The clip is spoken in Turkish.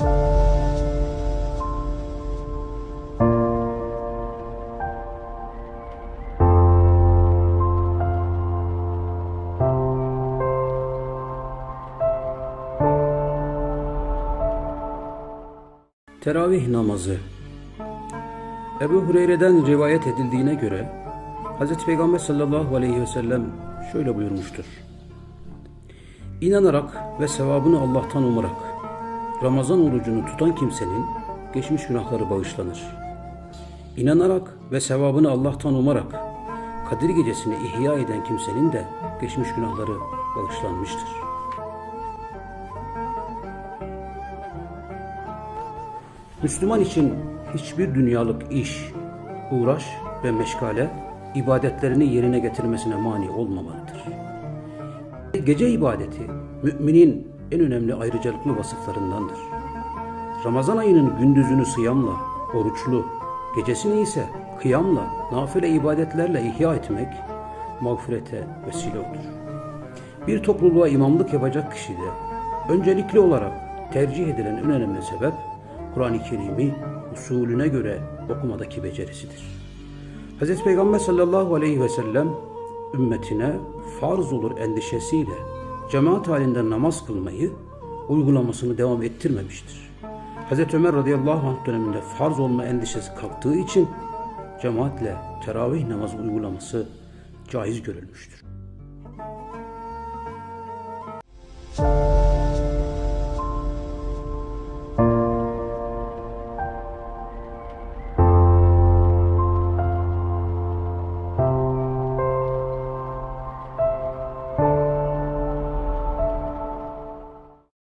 Teravih namazı Ebu Hureyre'den rivayet edildiğine göre Hz. Peygamber sallallahu aleyhi ve sellem şöyle buyurmuştur. İnanarak ve sevabını Allah'tan umarak Ramazan orucunu tutan kimsenin geçmiş günahları bağışlanır. İnanarak ve sevabını Allah'tan umarak Kadir gecesini ihya eden kimsenin de geçmiş günahları bağışlanmıştır. Müslüman için hiçbir dünyalık iş, uğraş ve meşgale ibadetlerini yerine getirmesine mani olmamalıdır. Gece ibadeti müminin en önemli ayrıcalıklı vasıflarındandır. Ramazan ayının gündüzünü sıyamla, oruçlu, gecesini ise kıyamla, nafile ibadetlerle ihya etmek mağfirete vesile olur. Bir topluluğa imamlık yapacak kişi de öncelikli olarak tercih edilen en önemli sebep Kur'an-ı Kerim'i usulüne göre okumadaki becerisidir. Hz. Peygamber sallallahu aleyhi ve sellem ümmetine farz olur endişesiyle cemaat halinde namaz kılmayı uygulamasını devam ettirmemiştir. Hz. Ömer radıyallahu anh döneminde farz olma endişesi kalktığı için cemaatle teravih namazı uygulaması caiz görülmüştür.